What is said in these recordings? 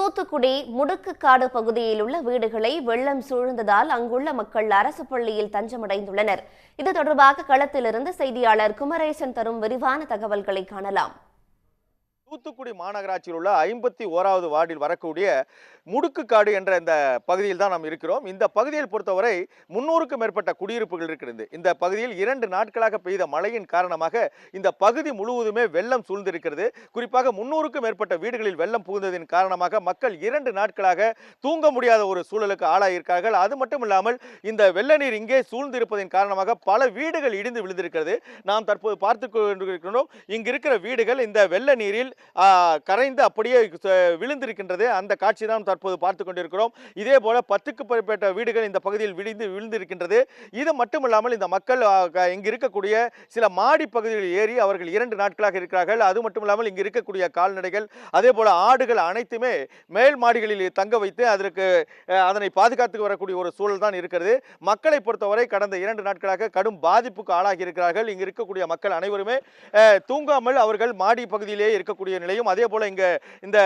தூத்துக்குடி முடுக்குக்காடு பகுதியில் உள்ள வீடுகளை வெள்ளம் சூழ்ந்ததால் அங்குள்ள மக்கள் அரசு பள்ளியில் தஞ்சமடைந்துள்ளனர். இது தொடர்பாக களத்திலிருந்து செய்தியாளர் குமரேசன் தரும் விரிவான தகவல்களை காணலாம். தூத்துக்குடி மாநகராட்சியில் உள்ள ஐம்பத்தி ஓராவது வார்டில் வரக்கூடிய முடுக்குக்காடு என்ற இந்த பகுதியில் தான் நாம் இருக்கிறோம். இந்த பகுதியில் பொறுத்தவரை முன்னூறுக்கும் மேற்பட்ட குடியிருப்புகள் இருக்கிறது. இந்த பகுதியில் இரண்டு நாட்களாக பெய்த மழையின் காரணமாக இந்த பகுதி முழுவதுமே வெள்ளம் சூழ்ந்திருக்கிறது. குறிப்பாக முன்னூறுக்கும் மேற்பட்ட வீடுகளில் வெள்ளம் புகுந்ததின் காரணமாக மக்கள் இரண்டு நாட்களாக தூங்க முடியாத ஒரு சூழலுக்கு ஆளாயிருக்கார்கள் அது மட்டும் இல்லாமல் இந்த வெள்ள நீர் இங்கே சூழ்ந்திருப்பதன் காரணமாக பல வீடுகள் இடிந்து விழுந்திருக்கிறது. நாம் தற்போது பார்த்து கொண்டிருக்கிறோம். இங்கு இருக்கிற வீடுகள் இந்த வெள்ள நீரில் கரைந்து அப்படியே விழுந்திருக்கின்றது. அந்த காட்சி தான் தற்போது பார்த்து கொண்டிருக்கிறோம். இதே போல பத்துக்கு மேற்பட்ட வீடுகள் இந்த பகுதியில் விழுந்து விழுந்திருக்கின்றது. இது மட்டுமில்லாமல் இந்த மக்கள் இங்கு இருக்கக்கூடிய சில மாடி பகுதிகளில் ஏறி அவர்கள் இரண்டு நாட்களாக இருக்கிறார்கள். அது மட்டும் இல்லாமல் இங்கு இருக்கக்கூடிய கால்நடைகள் அதே போல ஆடுகள் அனைத்துமே மேல் மாடிகளில் தங்க வைத்து அதற்கு அதனை பாதுகாத்து வரக்கூடிய ஒரு சூழல் தான் இருக்கிறது. மக்களை பொறுத்தவரை கடந்த இரண்டு நாட்களாக கடும் பாதிப்புக்கு ஆளாகி இருக்கிறார்கள். இங்கு இருக்கக்கூடிய மக்கள் அனைவருமே தூங்காமல் அவர்கள் மாடி பகுதியிலேயே இருக்கக்கூடிய நிலையும் அதே போல இங்க இந்த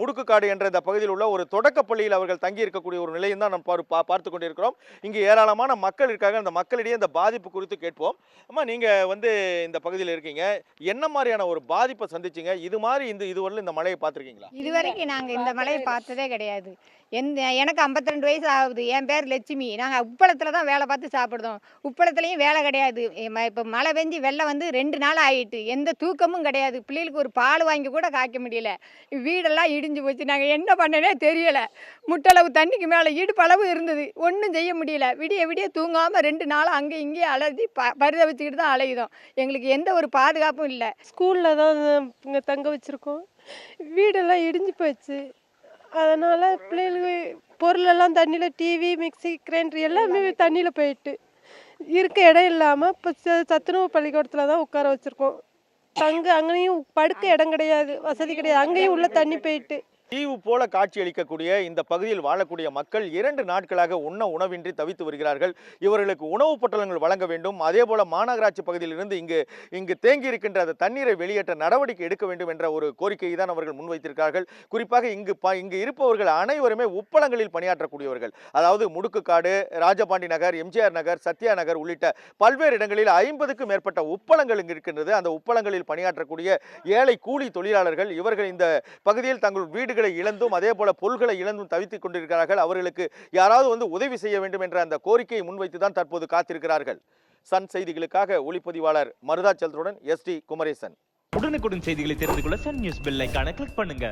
முடுக்குக்காடு என்ற இந்த பகுதியில் உள்ள ஒரு தொடக்க பள்ளியில் அவர்கள் தங்கி இருக்கக்கூடிய ஒரு நிலையும் தான் நம்ம பார்த்து கொண்டிருக்கிறோம். இங்கு ஏராளமான மக்கள் இருக்காங்க. அந்த மக்களிடையே இந்த பாதிப்பு குறித்து கேட்போம். அம்மா நீங்க வந்து இந்த பகுதியில் இருக்கீங்க. என்ன மாதிரியான ஒரு பாதிப்பை சந்திச்சீங்க? இது மாதிரி இந்த இதுவரையில் இந்த மழையை பார்த்துருக்கீங்களா? இதுவரைக்கும் நாங்கள் இந்த மழையை பார்த்ததே கிடையாது. எந்த எனக்கு 52 வயசு ஆகுது. என் பேர் லட்சுமி. நாங்கள் உப்பளத்தில் தான் வேலை பார்த்து சாப்பிடுதோம் உப்பளத்துலேயும் வேலை கிடையாது. இப்போ மழை பெஞ்சு வெள்ளம் வந்து ரெண்டு நாள் ஆயிட்டு. எந்த தூக்கமும் கிடையாது. பிள்ளைகளுக்கு ஒரு பால் வாங்கி கூட காய்க்க முடியல. வீடெல்லாம் இடிஞ்சு போச்சு. நாங்கள் என்ன பண்ணனே தெரியலை. முட்டளவு தண்ணிக்கு மேலே இடுப்பளவு இருந்தது. ஒன்றும் செய்ய முடியல. விடிய விடிய தூங்காமல் ரெண்டு நாள் அங்கே இங்கேயே அலர்ஜி ப பரிதவிச்சுக்கிட்டு தான் அலையுதோம். எங்களுக்கு எந்த ஒரு பாதுகாப்பும் இல்லை. ஸ்கூலில் தான் இங்கே தங்க வச்சுருக்கோம். வீடெல்லாம் இடிஞ்சு போச்சு. அதனால் பிள்ளைகளுக்கு பொருளெல்லாம் தண்ணியில் டிவி மிக்ஸி கிரைண்டர் எல்லாமே தண்ணியில் போயிட்டு இருக்க இடம் இல்லாமல் இப்போ சத்துணவு பள்ளிக்கூடத்தில் தான் உட்கார வச்சுருக்கோம். தங்க அங்கேயும் படுக்க இடம் கிடையாது வசதி கிடையாது. அங்கேயும் உள்ள தண்ணி போயிட்டு தீவு போல காட்சியளிக்கக்கூடிய இந்த பகுதியில் வாழக்கூடிய மக்கள் இரண்டு நாட்களாக உண்ண உணவின்றி தவித்து வருகிறார்கள். இவர்களுக்கு உணவுப் பொட்டலங்கள் வழங்க வேண்டும். அதே போல மாநகராட்சி பகுதியிலிருந்து இங்கு இங்கு தேங்கி இருக்கின்ற அந்த தண்ணீரை வெளியேற்ற நடவடிக்கை எடுக்க வேண்டும் என்ற ஒரு கோரிக்கையை தான் அவர்கள் முன்வைத்திருக்கிறார்கள் குறிப்பாக இங்கு ப இங்கு இருப்பவர்கள் அனைவருமே உப்பளங்களில் பணியாற்றக்கூடியவர்கள். அதாவது முடுக்குக்காடு ராஜபாண்டி நகர் எம்ஜிஆர் நகர் சத்யா நகர் உள்ளிட்ட பல்வேறு இடங்களில் ஐம்பதுக்கும் மேற்பட்ட உப்பளங்கள் இங்கு இருக்கின்றது. அந்த உப்பளங்களில் பணியாற்றக்கூடிய ஏழை கூலி தொழிலாளர்கள் இவர்கள் இந்த பகுதியில் தங்கள் வீடுகள் இழந்தும் அதே போல பொருள்களை இழந்தும் தவித்துக் கொண்டிருக்கிறார்கள். அவர்களுக்கு யாராவது வந்து உதவி செய்ய வேண்டும் என்ற அந்த கோரிக்கையை முன்வைத்து தான் தற்போது காத்திருக்கிறார்கள். சன் செய்திகளுக்காக ஒளிப்பதிவாளர் மருதாச்சலத்துடன் எஸ் டி குமரேசன். உடனுக்குடன் செய்திகளை தெரிந்து கொள்ள சன் நியூஸ் பெல் ஐக்கான கிளிக் பண்ணுங்க.